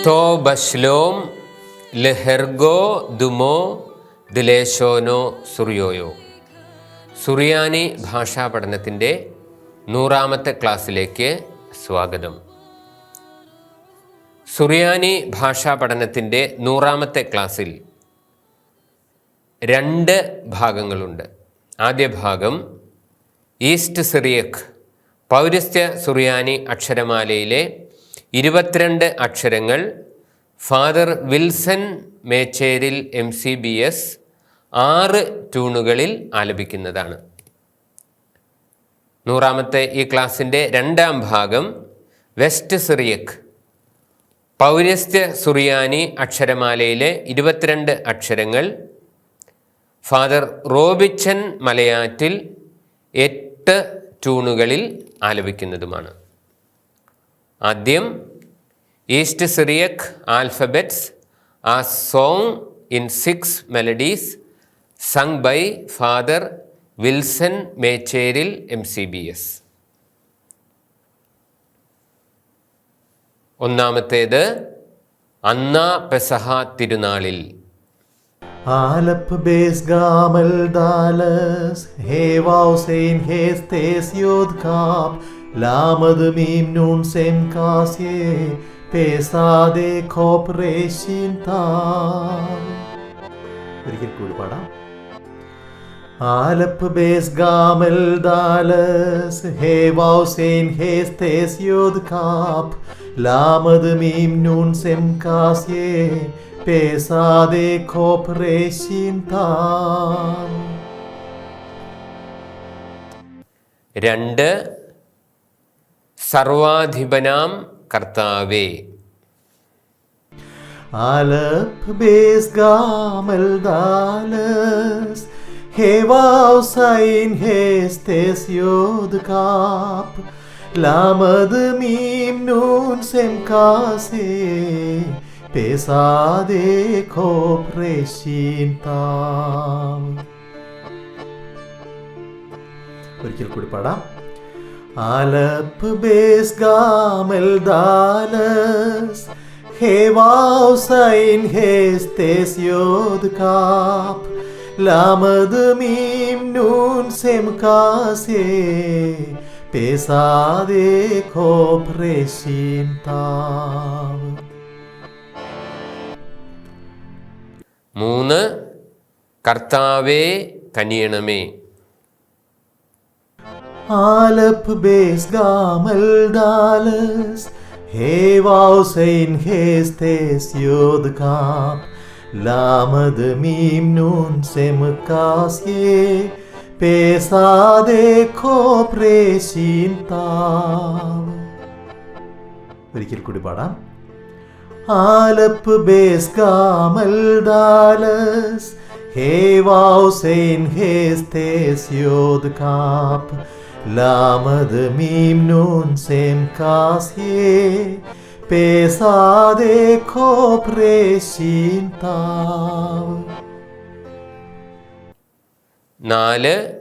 ബഷ്ലോം ലെഹെർഗോ ദുമോ ദിലേശോനോ സുറിയോയോ. സുറിയാനി ഭാഷാ പഠനത്തിന്റെ നൂറാമത്തെ ക്ലാസ്സിലേക്ക് സ്വാഗതം. സുറിയാനി ഭാഷാ പഠനത്തിന്റെ നൂറാമത്തെ ക്ലാസ്സിൽ രണ്ട് ഭാഗങ്ങളുണ്ട്. ആദ്യ ഭാഗം ഈസ്റ്റ് സിറിയക് പൗരസ്ത്യ സുറിയാനി അക്ഷരമാലയിലെ ഇരുപത്തിരണ്ട് അക്ഷരങ്ങൾ. Father Wilson Mecheril M C B S ആറ് ട്യൂണുകളിൽ ആലപിക്കുന്നതാണ്. നൂറാമത്തെ ഈ ക്ലാസ്സിന്റെ രണ്ടാം ഭാഗം വെസ്റ്റ് സിറിയക് പൗരസ്ത്യ സുറിയാനി അക്ഷരമാലയിലെ ഇരുപത്തിരണ്ട് അക്ഷരങ്ങൾ. ഫാദർ റോബിച്ചൻ മലയാറ്റിൽ എട്ട് ട്യൂണുകളിൽ ആലപിക്കുന്നതുമാണ്. ആദ്യം east Syriac alphabets a song in six melodies sung by father Wilson Mecheril M C B S. ഒന്നാമത്തേത് അന്ന പെസഹ തിരുനാളിൽ. bes gamel dales, hevav sein hestes yod kap, lamad mim nun sem kasye, reshin tal. ഒരിക്കൽ കൂടി പാടാം. ആലപ്പ് ബേസ് ഗാമൽ ദാലസ് ഹേവാവ് സെയിൻ ഹേസ്തേസ് യോദ് കാപ്. ലാമദ് മീം നൂൺ സെം കാസ്യേ റേശിൻ താൻ. രണ്ട് സർവാധിപനാം കർത്താവേ Alep bes gamel dales Hevav sein hestes yod kap Lamad mim nun sem kase Pesade kop reshin tam ഒരിക്കൽ കൂടി പാടാം ആലപ്പ് ബേസ് ഗാമൽ ദാലസ് ഹേവാവ് സൈൻ ഹേസ്തേസ് യോദ് കാപ്. ലാമദ് മീം നൂൻ സെം കാസേ പേസാദേ കോപ് റേശീൻ താവ്. മൂന്ന് കർത്താവേ കനിയണമേ. ആലപ്പ് ബേസ് ഗാമൽ ഡാലസ്. ഹേ വാവ് സൈൻ ഹേ സ്തേസ് യോദ് കാപ് ലാമദ് മീം നൂൻ സെം കാസ്യേ. പേസാ ദേഖോ പ്രേശീൻ താവ് ഒരിക്കൽ കൂടി പാടാം. ആലപ്പ് ബേസ് ഗാമൽ ഡാലസ്. ഹേ വാവ് സൈൻ ഹേ സ്തേസ് യോദ് കാപ് ലാമദ് മീം നൂൻ സെം കാസേ താവ്. നാല്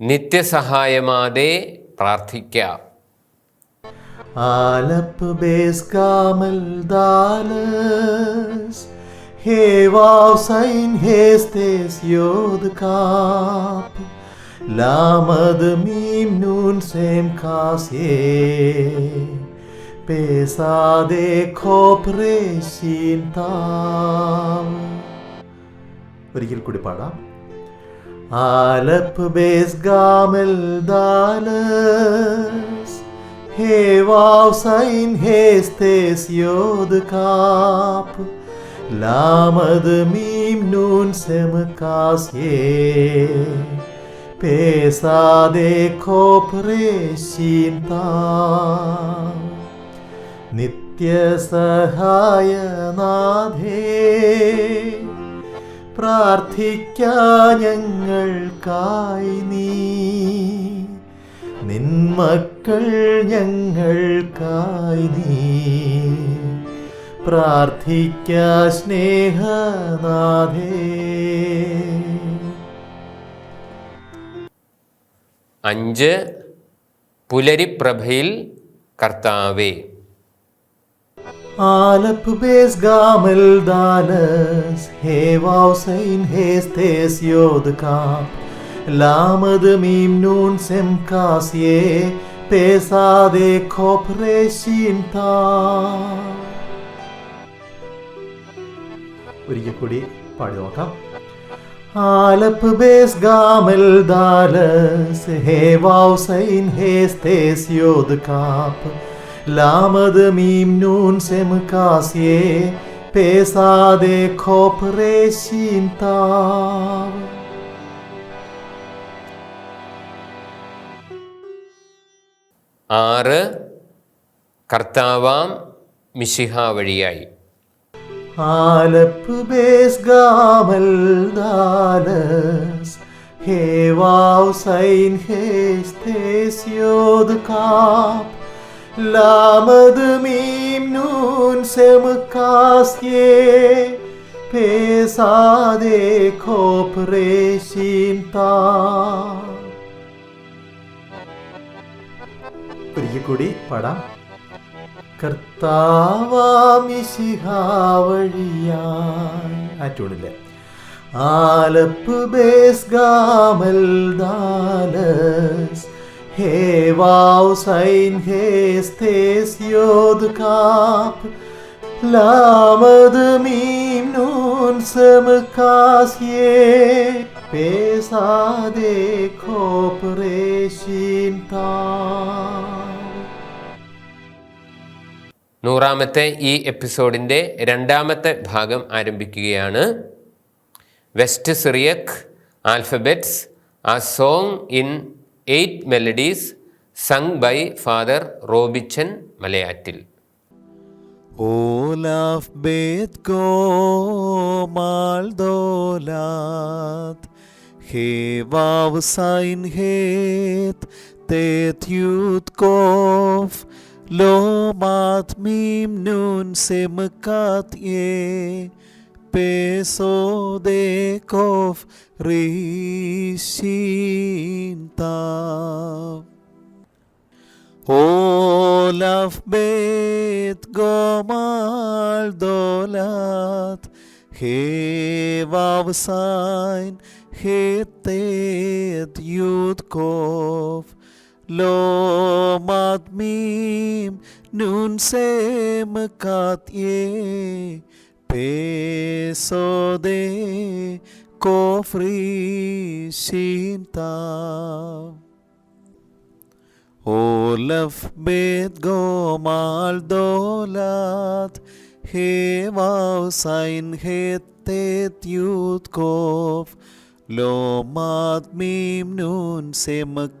നിത്യസഹായമാതെ പ്രാർത്ഥിക്കാം. ആലപ്പ് ബേസ് കാമൽ ദാലസ് ഹേവാവ് സൈൻ ഹേസ്തേസ് യോദ് കാപ്പ്. ഒരിക്കൽ കൂടി പാടാം. ആലപ്പ് ബേസ് ഗാമൽ ദാലസ് ഹേവാവ് സൈൻ ഹേസ്തേസ് യോദ് കാപ്പ്. ലാമദ് മീം നൂൻ കോപ് റേശീൻ താവ് നിത്യസഹായനാഥേ പ്രാർത്ഥിക്കാ ഞങ്ങൾക്കായി നീ നിന്മക്കൾ ഞങ്ങൾക്കായി നീ പ്രാർത്ഥിക്കാ സ്നേഹനാഥേ അഞ്ച് പുലരിപ്രഭയിൽ കർത്താവേ. ആലപ്പ് ബേസ് ഗാമൽദാനസ് ഹേ വൗസൈൻ ഹേ സ്തേസ് യോദകാ ലാമദ് മീം നൂൻ സെം കാസ്യേ പേസാദെ ഖോപ്രേശീൻ താ. ഒരിക്കൽ കൂടി പാടി നോക്കാം. ആലപ്പ് ബേസ് ഗാമൽ ദാലസ് ഹേവാവ് സൈൻ ഹേസ്തേസ് യോദ് കാപ്പ് ലാമദ് മീം നൂൻ സെം കാസ്യേ പേസാദെ ഖോപ്രേ ശീന്താവ് ആറ് കർത്താവാം മിശിഹ വഴിയായി ആലപ്പ് ബേസ് ഗാമൽ ദാലസ് ഹേവാവ് സൈൻ ഹേസ്തേസ് യോദ് കാപ്പ് ലാമദ് മീം നൂൻ സെം കാസ്യേ. പേസാദേ ഖോപ്രേ ശീന്താവ് ഒരിക്കൽ കൂടി പാടാം. കർത്താവാമിശിഹാവഴിയായി ആലപ്പ് ബേസ് ഗാമൽ ദാലസ് ഹേവാവ് സൈൻ ഹേസ്തേസ് യോദ് കാപ്പ് ലാമദ് മീം നൂൻ സമ കാസ്യേ. പേസാദേ ഖോപ്രേശീൻ താ. നൂറാമത്തെ ഈ എപ്പിസോഡിന്റെ രണ്ടാമത്തെ ഭാഗം ആരംഭിക്കുകയാണ്. West Syriac alphabets a song in eight melodies sung by father Robichan Malayattil. Olaf Nun semkat ye Peso de kof rishintav Olaf bet gomal dolat Hevav sein hetet yud kov ለማትሚም ኑን ሴምካትዬ ፔሶዴ ኮፍሪ ሲንታ ኦለፍ ቤት ጎማል ዶላት ሄዋው ሳይን ሄቴት ዩትኮፍ dolat Hevav sein hetet yut kov Lo mat mim nun semakatye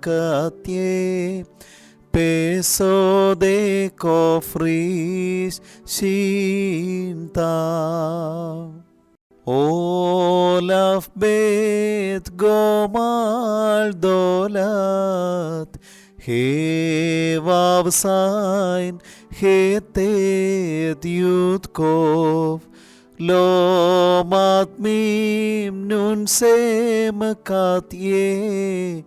Peso de kofris shinta Olaf लो मात्मीम नुन से मकातिये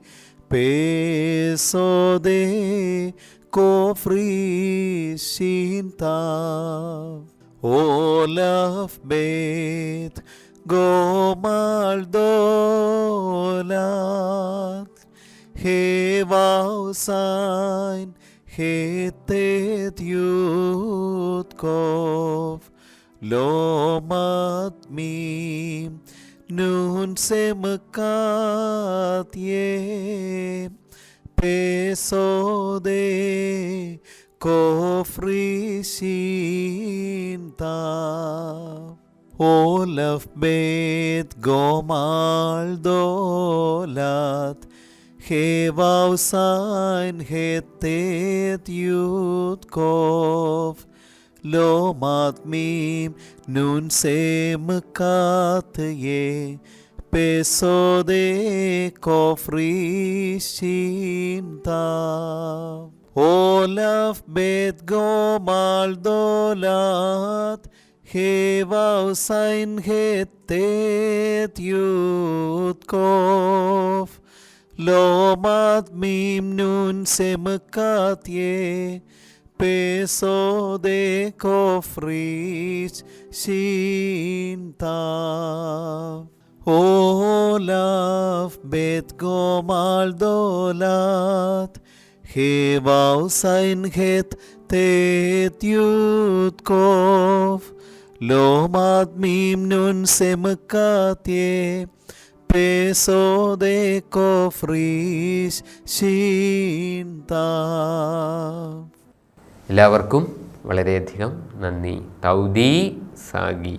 पे सो दे को free शीनता ओ बेद बेत गोमाल दोलात, हे वाव sign, हे तेत युत कोई ലോമാത്മീ നൂൻ സെമക്കാത്യേ പേസോദേ കോഫ്രീശീന്ത ഓലഫ് ബേത് ഗോമാൾ ദോലാത് ഹേവാവ്സാൻ ഹേത്തേത് യൂത് കോഫ് ሎማጥሚም ኑንሴ ምካትዬ ጴሶዴ ኮፍሪሺንታ ኦላፍ ቤት ጎማል ዶላት ሄባው ሳይን ሄቴት ዩትኮፍ ሎማት ሚም ኑን ሴምካትዬ peso de cofris shintav. Olav bet gomal dolat, hebau sein het tet yutkov. לא מדמים נון סמקתיה, פסו דקופריש שינתיו. എല്ലാവർക്കും വളരെയധികം നന്ദി. തൗദീ സാഗി.